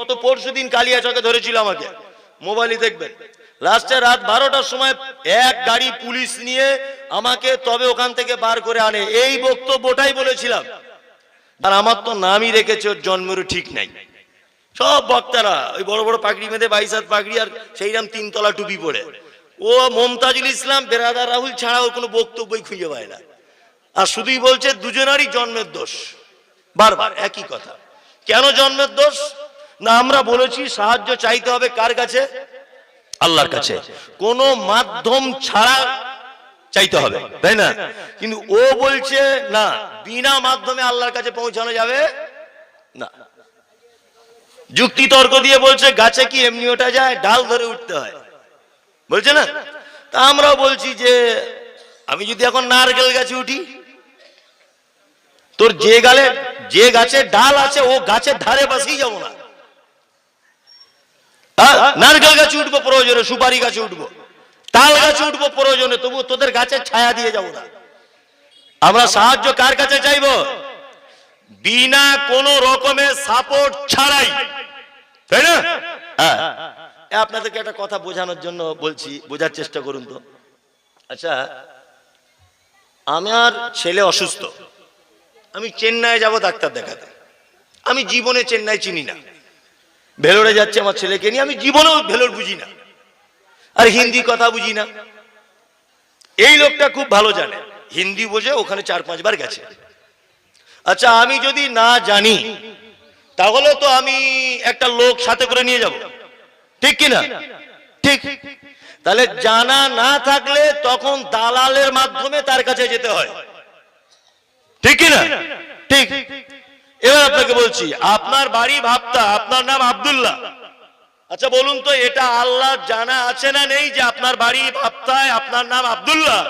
গত পরশু দিন কালিয়াচকে ধরেছিল আমাকে। মোবাইলে দেখবেন। লাস্টে রাত বারোটার সময় এক গাড়ি পুলিশ নিয়ে আমাকে তবে ওখান থেকে বার করে আনে। এই বক্তব্যটাই বলেছিলাম। আর আমার তো নামই রেখেছে, ওর জন্মেরও ঠিক নাই। সব বক্তারা, ওই বড় বড় পাগড়ি মেঁধে বাইশ হাত পাগড়ি আর সেইরাম তিনতলা টুপি পরে। ও মমতাজুল ইসলাম, বেরাদার রাহুল ছাড়া ওর কোনো বক্তব্যই খুঁজে পায় না। আর শুধুই বলছে, দুজনারই জন্মের দোষ। বারবার, একই কথা। কেন জন্মের দোষ? না, আমরা বলেছি সাহায্য চাইতে হবে কার কাছে? আল্লাহর কাছে। কোন মাধ্যম ছাড়া চাইতে হবে, তাই না? কিন্তু ও বলছে, না, বিনা মাধ্যমে আল্লাহর কাছে পৌঁছানো যাবে না। যুক্তি তর্ক দিয়ে বলছে, গাছে কি এমনি ওঠা যায়? ডাল ধরে উঠতে হয়। বলছে না? তা আমরাও বলছি যে, আমি যদি এখন নারকেল গাছে উঠি, তোর যে গালে, যে গাছে ডাল আছে, ও গাছের ধারে পাশেই যাব না? নারকেল গাছে উঠবো প্রয়োজনে, সুপারি গাছে উঠবো। তাল গাছে উঠবো প্রয়োজনে তবু তোদের গাছের ছায়া দিয়ে যাব না। আমরা সাহায্য কার কাছে চাইব? বিনা কোন রকমের সাপোর্ট ছাড়াই। তাই না? হ্যাঁ। আপনাদেরকে একটা কথা বোঝানোর জন্য বলছি, বোঝার চেষ্টা করুন তো। আচ্ছা আমার ছেলে অসুস্থ। আমি চেন্নাই যাব ডাক্তার দেখাতে। আমি জীবনে চেন্নাই চিনি না। ভেলোরে যাচ্ছে আমার ছেলেকে নিয়ে আমি জীবনেও ভেলোর বুঝি না। আর হিন্দি কথা বুঝি না। এই লোকটা খুব ভালো জানে। হিন্দি বোঝে ওখানে চার পাঁচবার গেছে। আচ্ছা আমি যদি না জানি তাহলে তো আমি একটা লোক সাথে করে নিয়ে যাব। ঠিক কি না ঠিক। তাহলে জানা না থাকলে তখন দালালের মাধ্যমে তার কাছে যেতে হয়। ঠিক কি না ঠিক। এবার আপনাকে বলছি, আপনার বাড়ি ভাবতা, আপনার নাম আবদুল্লাহ। আচ্ছা বলুন তো, এটা আল্লাহ জানা আছে না নেই যে আপনার বাড়ি ভাবতায় আপনার নাম আব্দুল্লাহ?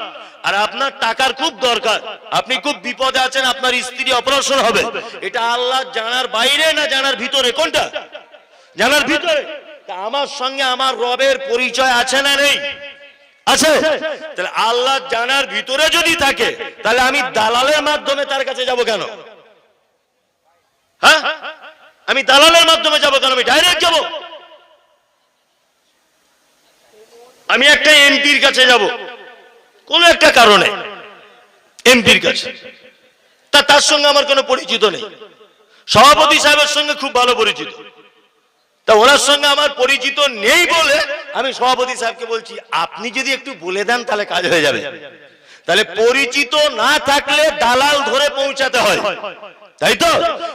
আর আপনার টাকার খুব দরকার। আপনি খুব বিপদে আছেন, আপনার স্ত্রী অপারেশন হবে। এটা আল্লাহ জানার বাইরে না জানার ভিতরে? কোনটা? জানার ভিতরে। আমার সঙ্গে আমার রবের পরিচয় আছে না নেই? আছে? তাহলে আল্লাহ জানার ভিতরে যদি থাকে, তাহলে আমি দালালের মাধ্যমে তার কাছে যাব কেন? হ্যাঁ? আমি দালালের মাধ্যমে যাব কেন? আমি ডাইরেক্ট যাব। আমি একটা এমপির কাছে যাব। কোন একটা কারণে। এমপির কাছে। তা তার সঙ্গে আমার কোনো পরিচিত নেই। সভাপতি সাহেবের সঙ্গে খুব ভালো পরিচিত। তা ওনার সঙ্গে আমার পরিচিত নেই বলে আমি সভাপতি সাহেবকে বলছি, আপনি যদি একটু বলে দেন তাহলে কাজ হয়ে যাবে। তাহলে পরিচিত না থাকলে দালাল ধরে পৌঁছাতে হয়। তাই তো?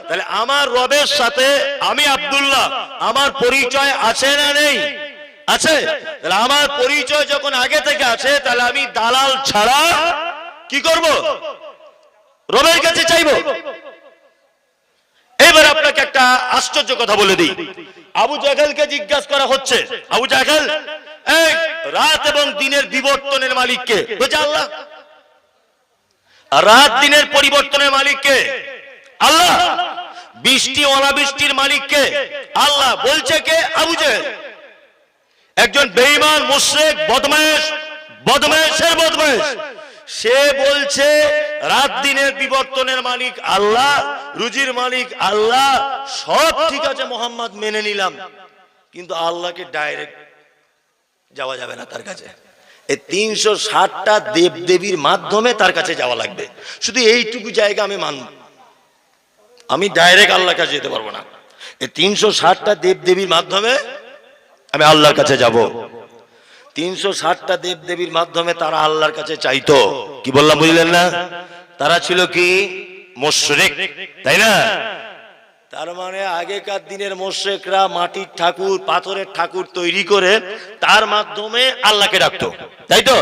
তাহলে আমার রবের সাথে আমি আব্দুল্লাহ আমার পরিচয় আছে না নেই? আছে? তাহলে আমার পরিচয় যখন আগে থেকে আছে তাহলে আমি দালাল ছাড়া কি করব? রবের কাছে চাইব। এবার আপনাকে একটা আশ্চর্য কথা বলে দিই। আবু জাহেলকে জিজ্ঞাসা করা হচ্ছে। আবু জাহেল এই রাত এবং দিনের বিবর্তনের মালিককে বলছে আল্লাহ রাত দিনের পরিবর্তনের মালিককে আল্লাহ, বৃষ্টি অনাবৃষ্টির মালিককে আল্লাহ বলছে কে? আবু একজন বেঈমান, মুশরিক বদমাইশ বদমাইশের বদমাইশ সে বলছে, রাত দিনের বিবর্তনের মালিক আল্লাহ, রুজির মালিক আল্লাহ, সব ঠিক আছে, মোহাম্মদ মেনে নিলাম। কিন্তু আল্লাহকে ডাইরেক্ট যাওয়া যাবে না তার কাছে। এই তিনশো ষাটটা দেব দেবীর মাধ্যমে তার কাছে যাওয়া লাগবে। শুধু এইটুকু জায়গা আমি মানব। আমি ডাইরেক্ট আল্লাহর কাছে যেতে পারব না। এই তিনশো ষাটটা দেব দেবীর মাধ্যমে আমি আল্লাহর কাছে যাব। তিনশো ষাটটা দেব দেবীর মাধ্যমে তারা আল্লাহর কাছে চাইতো। কি বললাম বুঝলেন না? তারা ছিল কি? মোশরেক। তাই না? তার মানে আগেকার দিনের মোশেকরা মাটির ঠাকুর, পাথরের ঠাকুর তৈরি করে তার মাধ্যমে আল্লাহকে ডাকতো। তাই তো?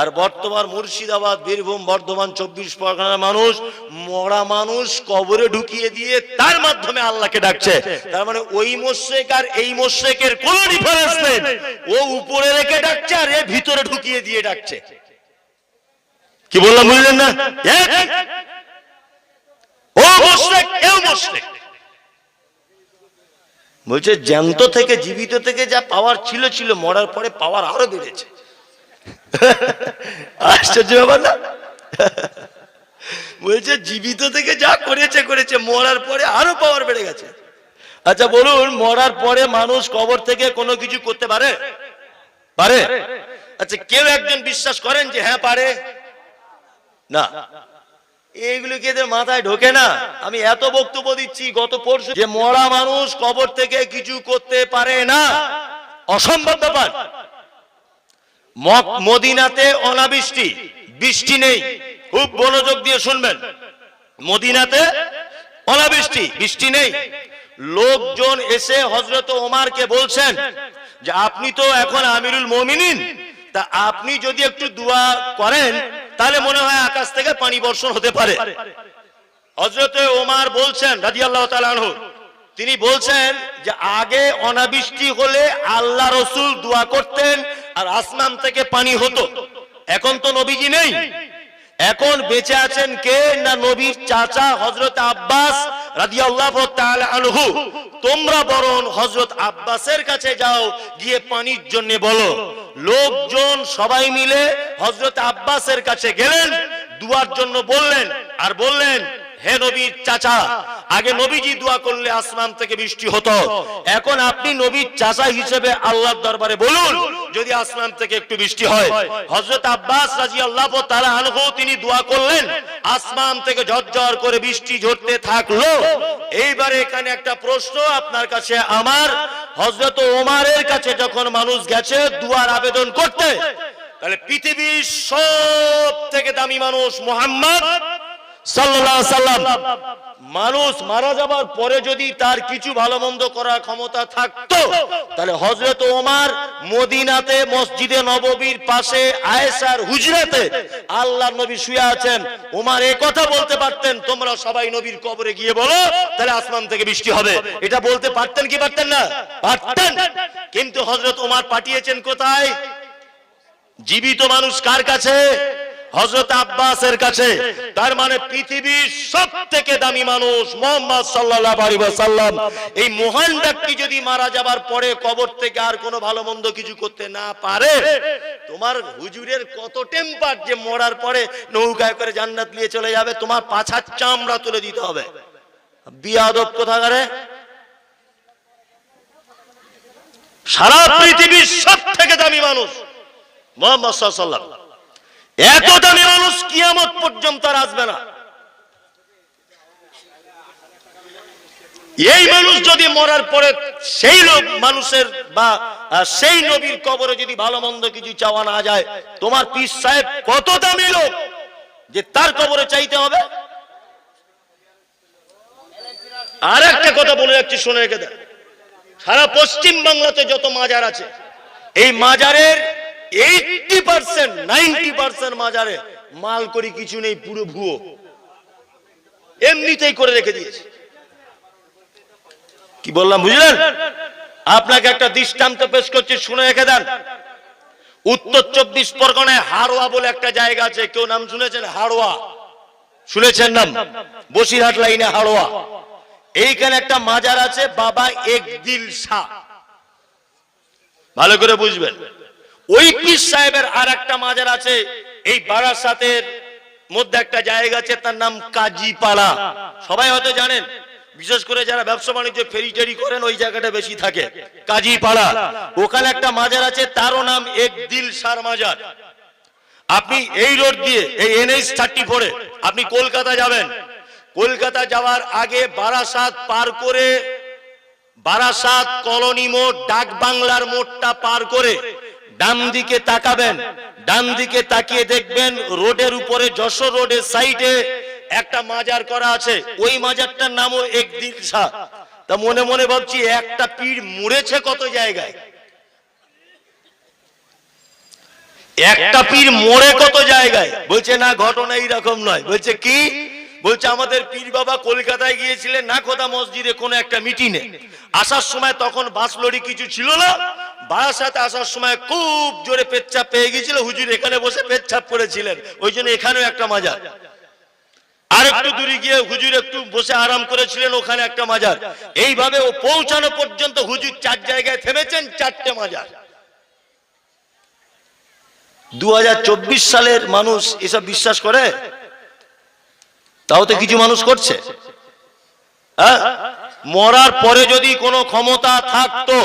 আর বর্তমান মুর্শিদাবাদ, বীরভূম, বর্ধমান চব্বিশ পরগনার মানুষ, মরা মানুষ কবরে ঢুকিয়ে দিয়ে তার মাধ্যমে আল্লাহকে ডাকছে। তার মানে ওই মোশেক আর এই মোশেকের কোন ডিফারেন্স নেই। ও উপরে রেখে ডাকছে আর এ ভিতরে ঢুকিয়ে দিয়ে ডাকছে। কি বললাম বুঝলেন না? ও মোশেক, এও মোশেক। বলছে, জ্যান্ত থেকে, জীবিত থেকে যা পাওয়ার ছিল ছিল, মরার পরে পাওয়ার আরও বেড়েছে। আশ্চর্য ব্যাপার না? বলছে, জীবিত থেকে যা করেছে করেছে, মরার পরে আরও পাওয়ার বেড়ে গেছে। আচ্ছা বলুন, মরার পরে মানুষ কবর থেকে কোনো কিছু করতে পারে? পারে? আচ্ছা কেউ একজন বিশ্বাস করেন যে হ্যাঁ পারে? না। এইগুলো কি এদের মাথায় ঢোকে না। আমি এত বক্তব্য দিচ্ছি গত পরশু যে মরা মানুষ কবর থেকে কিছু করতে পারে না। অসম্ভব ব্যাপার। মদিনাতে অনাবৃষ্টি, বৃষ্টি নেই। খুব মনোযোগ দিয়ে শুনবেন। মদিনাতে অনাবৃষ্টি, বৃষ্টি নেই। লোকজন এসে হজরত ওমারকে বলছেন যে, আপনি তো এখন আমিরুল মমিনিন। তা আপনি যদি একটু দোয়া করেন তাহলে মনে হয় আকাশ থেকে পানি বর্ষণ হতে পারে। হজরত ওমার বলছেন রাজি আল্লাহ তিনি বলছেন যে আগে অনাবৃষ্টি হলে আল্লাহ রসুল দোয়া করতেন আর আসমান থেকে পানি হতো। এখন তো নবীজি নেই। এখন বেঁচে আছেন কে না নবীর চাচা হজরত আব্বাস রাদিয়াল্লাহু তাআলা আনহু, তোমরা বরণ হজরত আব্বাসের কাছে যাও, গিয়ে পানির জন্য বলো। লোকজন সবাই মিলে হজরত আব্বাসের কাছে গেলেন, দুয়ার জন্য বললেন, আর বললেন হে নবীর চাচা, আগে নবীজি দোয়া করলে আসমান থেকে বৃষ্টি হতো। এখন আপনি নবীর চাচা হিসেবে আল্লাহর দরবারে বলুন, যদি আসমান থেকে একটু বৃষ্টি হয়। হযরত আব্বাস রাদিয়াল্লাহু তাআলা আনহু তিনি দোয়া করলেন, আসমান থেকে ঝরঝর করে বৃষ্টি ঝরতে থাকল। এইবারে এখানে একটা প্রশ্ন আপনার কাছে আমার, হযরত ওমারের কাছে যখন মানুষ গেছে দুয়ার আবেদন করতে, তাহলে পৃথিবীর সব থেকে দামি মানুষ মোহাম্মদ মানুষ মারা যাবার পরে যদি তার কিছু ভালো মন্দ করার ক্ষমতা থাকতো, তাহলে হযরত ওমর মদিনাতে, মসজিদে নববীর পাশে, আয়েশার হুজরাতে আল্লাহর নবী শুয়ে আছেন। ওমর এই কথা বলতে পারতেন, তোমরা সবাই নবীর কবরে গিয়ে বলো, তাহলে আসমান থেকে বৃষ্টি হবে। এটা বলতে পারতেন কি পারতেন না? পারতেন। কিন্তু হজরত ওমার পাঠিয়েছেন কোথায়? জীবিত মানুষ কার কাছে? হজরত আব্বাসের কাছে, তার মানে পৃথিবীর সব থেকে দামি মানুষ মোহাম্মদ সাল্লাহ ওয়াসাল্লাম। এই মহান ব্যক্তি যদি মারা যাবার পরে কবর থেকে আর কোনো ভালো মন্দ কিছু করতে না পারে, তোমার হুজুরের কত টেম্পার যে মরার পরে নৌকায় করে জান্নাত নিয়ে চলে যাবে, তোমার পাছার চামড়া তুলে দিতে হবে। বিয়াদব কোথাকারে? সারা পৃথিবীর সব থেকে দামি মানুষ মোহাম্মদ আলাইহি এত মানুষ কিয়ামত পর্যন্ত আসবে না। এই মানুষ যদি মরার পরে সেই লোক মানুষের বা সেই নবীর কবরে যদি ভালো মন্দ কিছু চাওয়া না যায়, তোমার পীর সাহেব কত দামি লোক যে তার কবরে চাইতে হবে? আর একটা কথা বলে যাচ্ছি শুনে রেখে দেয় সারা পশ্চিম বাংলাতে যত মাজার আছে, এই মাজারের মাজারে। মাল করি কিছু নেই, পুরো ভুয়ো। এমনিতেই করে রেখে দিয়েছে। কি বললাম, বুঝলেন? আপনাকে একটা দৃষ্টান্ত পেশ করছি, শুনে রেখে দেন। উত্তর চব্বিশ পরগনায় হাড়োয়া বলে একটা জায়গা আছে, কেউ নাম শুনেছেন? হাড়োয়া। শুনেছেন নাম? বসিরহাট লাইনে হাড়োয়া। এইখানে একটা মাজার আছে, বাবা একদিল শাহ। ভালো করে বুঝবেন। ওই পীর সাহেবের আর একটা মাজার আছে, এই বারাসাতের মধ্যে একটা জায়গা আছে, তার নাম কাজীপাড়া। সবাই হয়তো জানেন, বিশেষ করে যারা ব্যবসা বাণিজ্য ফেরি টেরি করেন, ওই জায়গাটা বেশি থাকে, কাজীপাড়া। ওখানে একটা মাজার আছে, তারও নাম একদিল সার মাজার। আপনি এই রোড দিয়ে, এই এনএইচ থার্টি ফোরে, আপনি কলকাতা যাবেন। কলকাতা যাওয়ার আগে বারাসাত পার করে, বারাসাত কলোনি মোড় ডাক বাংলার মোড়টা পার করে ডান দিকে তাকাবেন, ডান দিকে তাকিয়ে দেখবেন রোডের উপরে, যশোর রোডের সাইডে একটা মাজার করা আছে। ওই মাজারটার নামও একদিন শাহ। তা মনে মনে ভাবছি একটা পীর মুড়েছে কত জায়গায়? একটা পীর মোড়ে কত জায়গায়? বলছে, না, ঘটনা এইরকম নয়। বলছে, কি? বলছে, আমাদের পীর বাবা কলকাতায় গিয়েছিলেন, না কোথা মসজিদে কোনো একটা মিটিংয়ে আসার সময় তখন বাস লরি কিছু ছিল না বারাসাতে আসার সময় খুব জোরে পেচ্ছাপ পেয়ে গিয়েছিল, হুজুর এখানে বসে পেচ্ছাপ করেছিলেন। ওই জন্য এখানেও একটা মাজার। আর একটু দূরে গিয়ে হুজুর একটু বসে আরাম করেছিলেন, ওখানে একটা মাজার। এইভাবে ও পৌঁছানো পর্যন্ত হুজুর চার জায়গায় থেমেছেন, চারটে মাজার। দু হাজার চব্বিশ সালের মানুষ এসব বিশ্বাস করে? তাও তো কিছু মানুষ করছে। হ্যাঁ? মরার পরে যদি কোনো ক্ষমতা থাকতো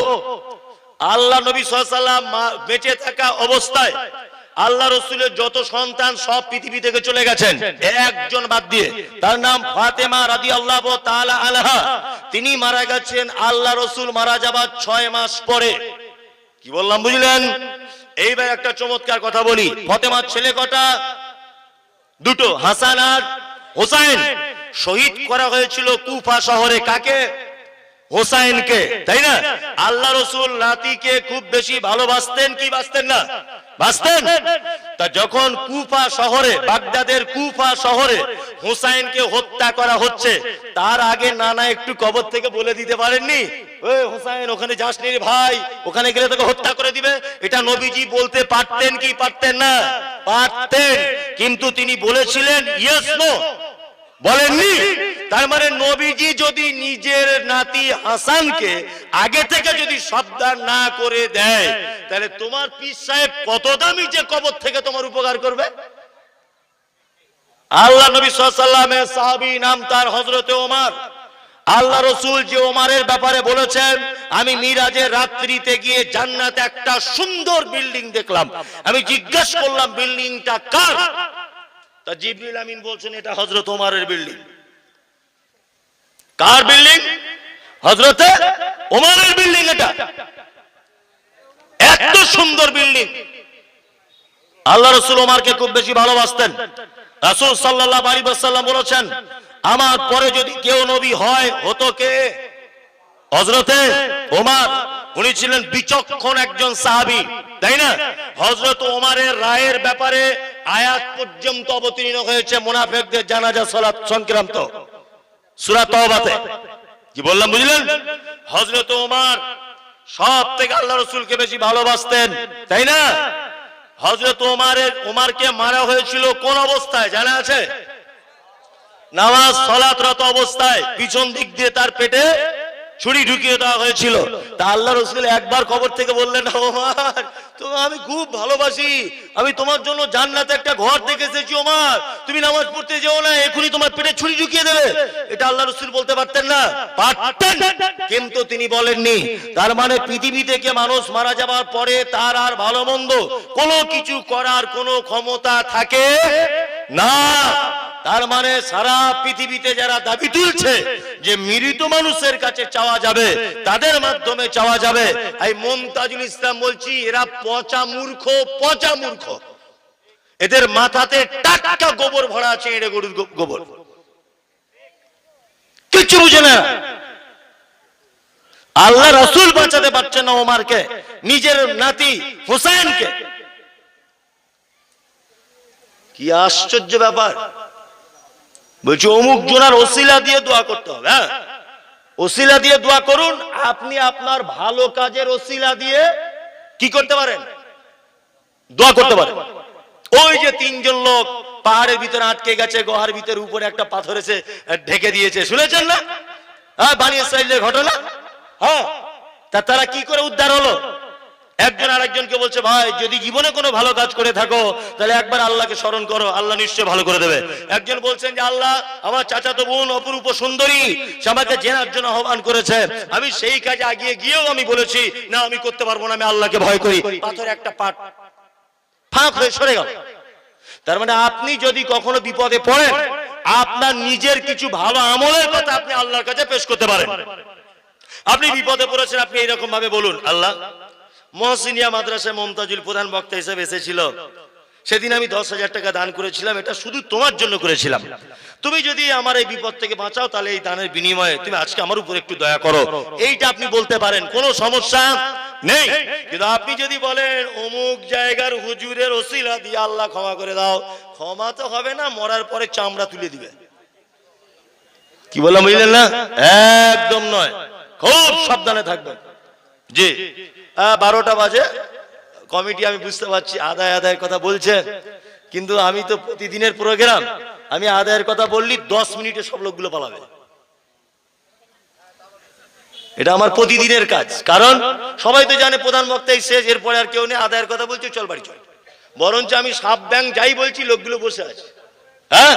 আল্লাহ নবী সাল্লাম বেঁচে থাকা অবস্থায় আল্লাহ রসুলের যত সন্তান সব পৃথিবী থেকে চলে গেছেন। একজন বাদ দিয়ে। তার নাম ফাতেমা রাদি আল্লাহ আলহা তিনি মারা গেছেন আল্লাহ রসুল মারা যাবার ছয় মাস পরে। কি বললাম, বুঝলেন? এইবার একটা চমৎকার কথা বলি। ফতেমার ছেলে কটা? দুটো, হাসান আর হোসাইন। শহীদ করা হয়েছিল কুফা শহরে। কাকে? হোসাইনকে তাই না? আল্লাহ রসুল নাতিকে খুব বেশি ভালোবাসতেন কি বাসতেন না? বাসতেন? তা যখন কুফা শহরে বাগদাদের কুফা শহরে হোসাইনকে হত্যা করা হচ্ছে তার আগে নানা একটু কবর থেকে বলে দিতে পারেননি? ওই হোসাইন ওখানে যাস রে ভাই ওখানে গেলে তোকে হত্যা করে দিবে। এটা নবীজি বলতে পারতেন কি পারতেন না? পারতেন। কিন্তু তিনি বলেছিলেন ইয়েস নো বলেননি? তার মানে নবীজি যদি নিজের নাতি হাসানকে আগে থেকে যদি সাবধান না করে দেয়, তাহলে তোমার পীর সাহেব কত দামি যে কবর থেকে তোমার উপকার করবে? আল্লাহ নবী সাল্লামের সাহাবী নাম তার হজরতে ওমার। আল্লাহ রসুল যে ওমারের ব্যাপারে বলেছেন, আমি মিরাজের রাত্রিতে গিয়ে জান্নাতে একটা সুন্দর বিল্ডিং দেখলাম। আমি জিজ্ঞাসা করলাম, বিল্ডিংটা কার? তা জিবরিল আমিন বলছেন, এটা হজরত ওমারের বিল্ডিং। কার বিল্ডিং? হজরতে ওমারের বিল্ডিং এটা। এত সুন্দর বিল্ডিং। আল্লাহ রসুল ওমারকে খুব বেশি ভালোবাসতেন। রাসূল সাল্লাল্লাহু আলাইহি ওয়াসাল্লাম বলেছেন, আমার পরে যদি কেউ নবী হয়, হতো কে? হজরতে ওমার, উনি ছিলেন বিচক্ষণ একজন সাহাবী। তাই না? হজরত ওমারের রায়ের ব্যাপারে আয়াত পর্যন্ত অবতীর্ণ হয়েছে মুনাফেকদের জানাজা, সালাত সংক্রান্ত। সূরা তওবাতে। কি বললাম, বুঝলেন? হজরত ওমার সব থেকে আল্লাহ রসুলকে বেশি ভালোবাসতেন, তাই না? হজরত ওমারের, ওমারকে মারা হয়েছিল কোন অবস্থায়? জানা আছে? নামাজ, সলাতরত অবস্থায়, পিছন দিক দিয়ে তার পেটে ছুরি ঢুকিয়ে দেওয়া হয়েছিল। তা আল্লাহ রসুল একবার খবর থেকে বললেন ওমার আমি খুব ভালোবাসি। আমি তোমার জন্য জান্নাতে একটা ঘর দেখে এসেছি, ওমার। তুমি নামাজ পড়তে যেও না এখনই তোমার পেটে ছুরি ঢুকিয়ে দেবে। এটা আল্লাহ রসুল বলতে পারতেন না। পারতেন। কিন্তু তিনি বলেননি। তার মানে পৃথিবী থেকে মানুষ মারা যাবার পরে তার আর ভালো মন্দ কোনো কিছু করার কোনো ক্ষমতা থাকে না। তার মানে সারা পৃথিবীতে যারা দাবি তুলছে যে মৃত মানুষের কাছে চাওয়া যাবে, তাদের মাধ্যমে চাওয়া যাবে। এই মমতাজুল ইসলাম বলছি, এরা পচা মূর্খ পচা মূর্খ। এদের মাথাতে টাটকা গোবর ভরা আছে এড়ে গরুর গোবর। কিচ্ছু বুঝে না। আল্লাহ রসুল বাঁচাতে পারছে না ওমারকে, নিজের নাতি হুসাইনকে। কি আশ্চর্য ব্যাপার। বলছি, অমুক জোনার ওসিলা দিয়ে দোয়া করতে হবে হ্যাঁ? ওসিলা দিয়ে দোয়া করুন, আপনি আপনার ভালো কাজের ওসিলা দিয়ে কি করতে পারেন? দোয়া করতে পারেন। ওই যে তিনজন লোক পাহাড়ের ভিতরে আটকে গেছে, গুহার ভিতরে উপরে একটা পাথর এসে ঢেকে দিয়েছে, শুনেছেন না? হ্যাঁ বানিয়ে ঘটনা? হ্যাঁ তা তারা কি করে উদ্ধার হলো? একজন আরেকজনকে বলছে, ভাই, যদি জীবনে কোনো ভালো কাজ করে থাকো, তাহলে একবার আল্লাহকে স্মরণ করো, আল্লাহ নিশ্চয় ভালো করে দেবে। একজন বলছেন যে, আল্লাহ, আমার চাচাতো বোন অপরূপ সুন্দরী, সে আমাকে জেনার জন্য আহ্বান করেছে। আমি সেই কাজে আগিয়ে গিয়েও আমি বলেছি, না, আমি করতে পারব না, আমি আল্লাহকে ভয় করি। পাথর একটা পাট ফাঁক হয়ে সরে গেল। তার মানে আপনি যদি কখনো বিপদে পড়েন, আপনার নিজের কিছু ভালো আমলের কথা আপনি আল্লাহর কাছে পেশ করতে পারেন। আপনি বিপদে পড়েছেন, আপনি এইরকম ভাবে বলুন, আল্লাহ মহসিনিয়া মাদ্রাসায় মমতাজুল প্রধান বক্তা হিসেবে এসেছিল। সেদিন আমি দশ হাজার টাকা দান করেছিলাম, এটা শুধু তোমার জন্য করেছিলাম। তুমি যদি আমার এই বিপদ থেকে বাঁচাও, তাহলে এই দানের বিনিময়ে তুমি আজকে আমার উপর একটু দয়া করো। এইটা আপনি বলতে পারেন, কোনো সমস্যা নেই। কিন্তু আপনি যদি বলেন, অমুক জায়গার হুজুরের ওসিলা দিয়ে আল্লাহ ক্ষমা করে দাও। ক্ষমা তো হবে না, মরার পরে চামড়া তুলে দিবে। কি বললাম, বুঝলেন না? একদম নয়। খুব সাবধানে থাকবেন। জি। বারোটা বাজে। কমিটি, আমি বুঝতে পারছি, আদায়, আদায়ের কথা বলছেন। কিন্তু আমি তো প্রতিদিনের প্রোগ্রাম আমি আদায়ের কথা বললি, দশ মিনিটে সব লোকগুলো পালাবে। এটা আমার প্রতিদিনের কাজ। কারণ সবাই তো জানে প্রধান বক্তাই শেষ, এরপরে আর কেউ নেই, আদায়ের কথা বলছে, চল বাড়ি, চল। বরঞ্চ আমি সাপ ব্যাংক যাই বলছি, লোকগুলো বসে আছে। হ্যাঁ?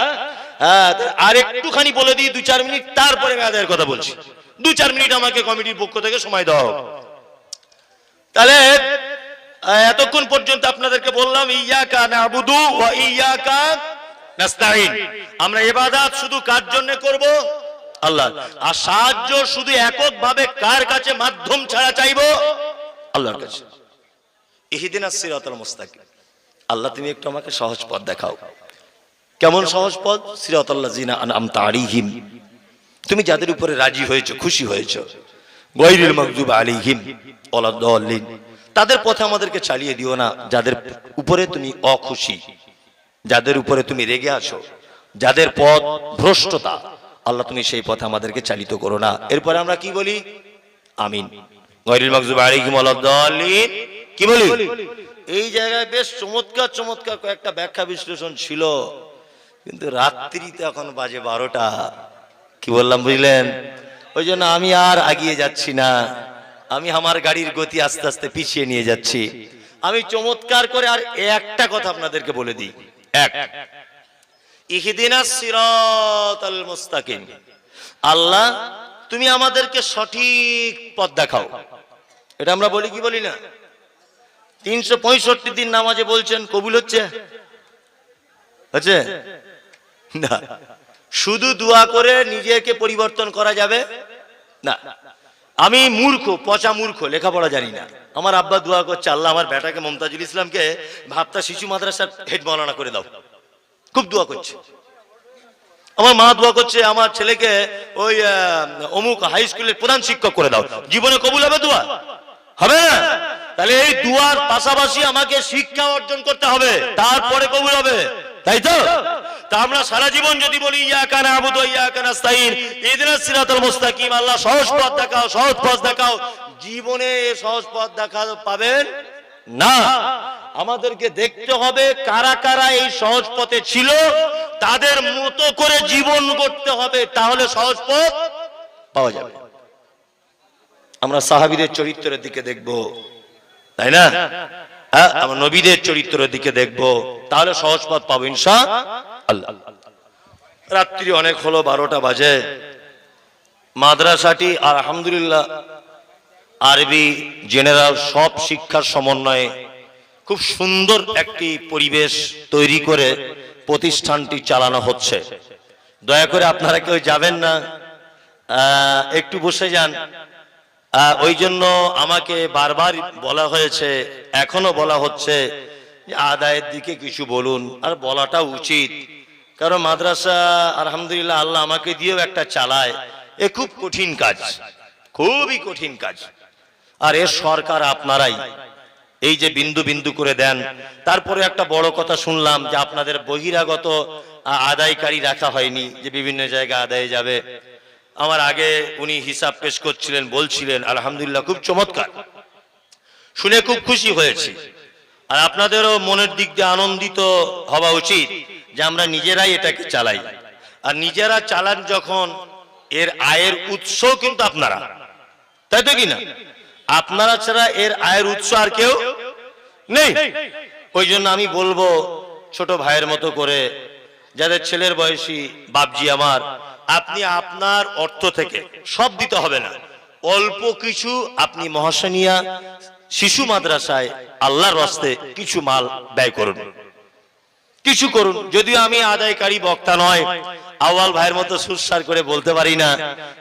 হ্যাঁ আর একটুখানি বলে দিই, দু চার মিনিট, তারপরে আমি আদায়ের কথা বলছি। দু চার মিনিট আমাকে কমিটির পক্ষ থেকে সময় দাও তাহলে এতক্ষণ পর্যন্ত আপনাদেরকে বললাম, ইয়াকা নাবুদু আমরা ইবাদত শুধু কার জন্য করব? আল্লাহ। আর সাহায্য শুধু এককভাবে কার কাছে মাধ্যম ছাড়া চাইব? আল্লাহর কাছে। ইহদিনাস সিরাতাল মুস্তাকিম। আল্লাহ, তুমি একটু আমাকে সহজ পথ দেখাও। কেমন সহজ পথ? সিরাতাল্লাহ আনআমতা আলাইহিম। তুমি যাদের উপরে রাজি হয়েছো, খুশি হয়েছো। গৈরুল মকজুব আলাইহিম ওয়ালাদ-দাল্লিন তাদের পথে আমাদেরকে চালিয়ে দিও না, যাদের উপরে তুমি অখুশি, যাদের উপরে তুমি রেগে আছো, যাদের পথ ভ্রষ্টতা, আল্লাহ তুমি সেই পথে আমাদেরকে চালিত করো না। এরপরে আমরা কি বলি? আমিন। গৈরুল মকজুব আলাইহিম ওয়ালাদ-দাল্লিন কি বলি? এই জায়গায় বেশ চমৎকার চমৎকার কয়েকটা ব্যাখ্যা বিশ্লেষণ ছিল। কিন্তু রাত্রিতে এখন বাজে বারোটা। কি বললাম বুঝলেন? ওই জন্য আমি আর আগিয়ে যাচ্ছি না। আমি আমার গাড়ির গতি আস্তে আস্তে পিছিয়ে নিয়ে যাচ্ছি। আমি চমৎকার করে আর একটা কথা আপনাদেরকে বলে দিই। এক ইহদিনাস সিরাতাল মুস্তাকিম। আল্লাহ, তুমি আমাদেরকে সঠিক পথ দেখাও। এটা আমরা বলি কি বলি না? তিনশো পঁয়ষট্টি দিন নামাজে বলছেন, কবুল হচ্ছে? হচ্ছে? না। শুধু দোয়া করে নিজেকে পরিবর্তন করা যাবে? না। আমি মূর্খ, পচা মূর্খ, লেখাপড়া জানি না। আমার আব্বা দোয়া করছে, আল্লাহ আমার বেটাকে মমতাজুল ইসলামকে ভাবতা শিশু মাদ্রাসার হেড মৌলানা করে দাও। খুব দোয়া করছে। আমার মা দোয়া করছে, আমার ছেলেকে ওই অমুক হাই স্কুলের প্রধান শিক্ষক করে দাও। জীবনে কবুল হবে দোয়া? হবে? তাহলে এই দুয়ার পাশাপাশি আমাকে শিক্ষা অর্জন করতে হবে। তারপরে কবুল হবে। তাই তো? আমরা সারা জীবন যদি বলি আল্লাহ সহজ পথ দেখাও, সহজ পথ দেখাও। জীবনে সহজ পথ দেখা পাবেন না। আমাদেরকে দেখতে হবে কারা কারা এই সহজ পথে ছিল। তাদের মতো করে জীবন করতে হবে, তাহলে সহজ পথ পাওয়া যাবে। আমরা সাহাবীদের চরিত্রের দিকে দেখব। তাই না? হ্যাঁ আমরা নবীদের চরিত্রের দিকে দেখব। তাহলে সহজ পথ পাবো ইনশা আল্লাহ রাত্রি অনেক হলো, বারোটা বাজে। মাদ্রাসাটি আর আলহামদুলিল্লাহ, আরবি, জেনারেল, সব শিক্ষার সমন্বয়ে খুব সুন্দর একটি পরিবেশ তৈরি করে প্রতিষ্ঠানটি চালানো হচ্ছে। দয়া করে আপনারা কেউ যাবেন না। একটু বসে যান। ওই জন্য আমাকে বারবার বলা হয়েছে, এখনও বলা হচ্ছে আদায়ের দিকে কিছু বলুন, আর বলাটা উচিত। কারণ মাদ্রাসা, আলহামদুলিল্লাহ, আল্লাহ আমাকে দিয়েও একটা চালায়। এ খুব কঠিন কাজ, খুবই কঠিন কাজ। আর এর সরকার আপনারাই। এই যে বিন্দু বিন্দু করে দেন, তারপরে একটা বড় কথা শুনলাম যে আপনাদের বহিরাগত আদায়কারী রাখা হয়নি, যে বিভিন্ন জায়গায় আদায়ে যাবে। আমার আগে উনি হিসাব পেশ করছিলেন, বলছিলেন, আলহামদুলিল্লাহ, খুব চমৎকার। শুনে খুব খুশি হয়েছি। আর আপনাদেরও মনের দিক দিয়ে আনন্দিত হওয়া উচিত যে আমরা নিজেরাই এটাকে চালাই। আর নিজেরা চালান যখন, এর আয়ের উৎস কিন্তু আপনারা। তাই তো কি না? আপনারা ছাড়া এর আয়ের উৎস আর কেউ নেই। ওই জন্য আমি বলব, ছোট ভাইয়ের মতো করে যাদের ছেলের বয়সী বাপজি আমার, আপনি আপনার অর্থ থেকে সব দিতে হবে না। অল্প কিছু আপনি মহাশনিয়া শিশু মাদ্রাসায় আল্লাহর রস্তে কিছু মাল ব্যয় করুন। কিছু করুন। যদিও আমি আদায়কারী বক্তা নয় আওয়াল ভাইয়ের মতো সুস্বার করে বলতে পারি না।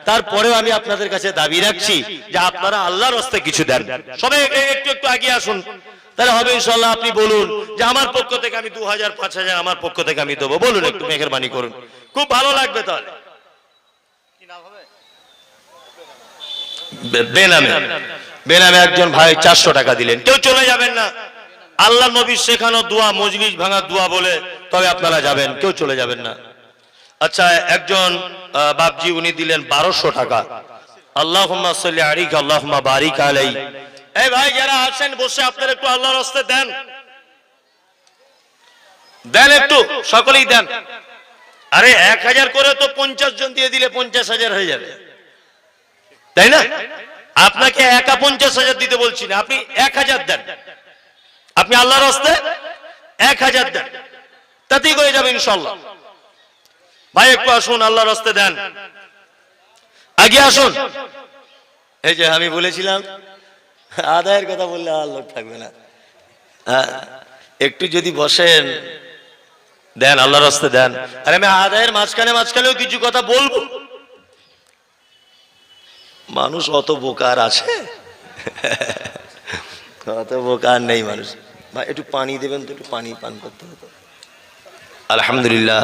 তারপরেও আমি আপনাদের কাছে দাবি রাখছি যে আপনারা আল্লাহর হস্তে কিছু দেন। সবাই একটু একটু আগে আসুন। তাহলে হবে ইনশাল্লাহ আপনি বলুন যে আমার পক্ষ থেকে আমি দু হাজার পাঁচ হাজার আমার পক্ষ থেকে আমি দেবো। বলুন একটু মেহরবানি করুন। খুব ভালো লাগবে তাহলে। বেনামে। বেনামে একজন ভাই চারশো টাকা দিলেন। কেউ চলে যাবেন না। আল্লাহ নবীর শেখানো দোয়া মজলিস ভাঙা দোয়া বলে তবে আপনারা যাবেন কেউ চলে যাবেন না। আচ্ছা একজন বাপজি উনি দিলেন বারোশো টাকা। আল্লাহ আরিক আল্লাহ বারিক আলাই এই ভাই, যারা আছেন বসে আপনারা একটু আল্লাহর হস্তে দেন। দেন একটু, সকলেই দেন। আরে, এক হাজার করে তো পঞ্চাশ জন দিয়ে দিলে পঞ্চাশ হাজার হয়ে যাবে। তাই না? আপনাকে একা পঞ্চাশ হাজার দিতে বলছি না। আপনি এক হাজার দেন। আপনি আল্লাহর হস্তে এক হাজার দেন। তাতেই হয়ে যাবে ইনশাল্লাহ ভাই, একটু আসুন, আল্লাহর হস্তে দেন। আগে আসুন। এই যে আমি বলেছিলাম আদায়ের কথা বললে আর লোক থাকবে না। হ্যাঁ, একটু যদি বসেন। দেন আল্লাহর রাস্তে দেন। আরে আমি আদায়ের মাঝখানে মাঝখানেও কিছু কথা বলব। মানুষ অত বোকার আছে? অত বোকার নেই মানুষ। ভাই একটু পানি দেবেন তো একটু পানি পান করতে হতো আলহামদুলিল্লাহ।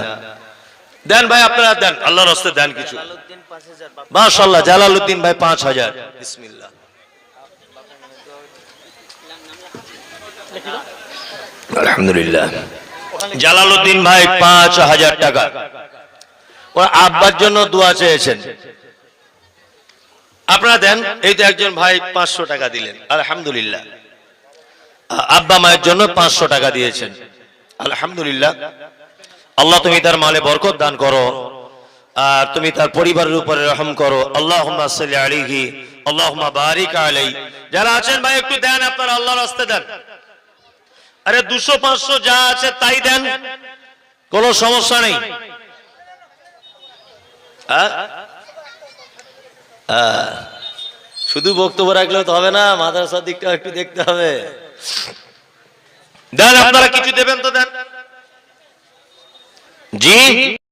দেন ভাই আপনারা দেন আল্লাহর রাস্তে দেন কিছু। মাশাল্লাহ জালালউদ্দিন ভাই পাঁচ হাজার। বিসমিল্লাহ। আলহামদুলিল্লাহ। জালালউদ্দিন ভাই পাঁচ হাজার টাকা। ওর আব্বার জন্য দোয়া চেয়েছেন। আপনারা দেন এই তো একজন ভাই পাঁচশো টাকা দিলেন। আলহামদুলিল্লাহ। আব্বা মায়ের জন্য পাঁচশো টাকা দিয়েছেন। আলহামদুলিল্লাহ। আল্লাহ তুমি তার মালে বরকত দান করো। আর তুমি তার পরিবারের উপরে রহম করো। আল্লাহ আলিহি আল্লাহ বারিক আলাই যারা আছেন ভাই একটু দেন আপনার আল্লাহর রাস্তে দেন। আরে দুশো পাঁচশো যা আছে তাই দেন। কোন সমস্যা নেই। শুধু বক্তব্য রাখলে তো হবে না, মাদ্রাসার দিকটা একটু দেখতে হবে। দেন, আপনারা কিছু দেবেন তো দেন। জি?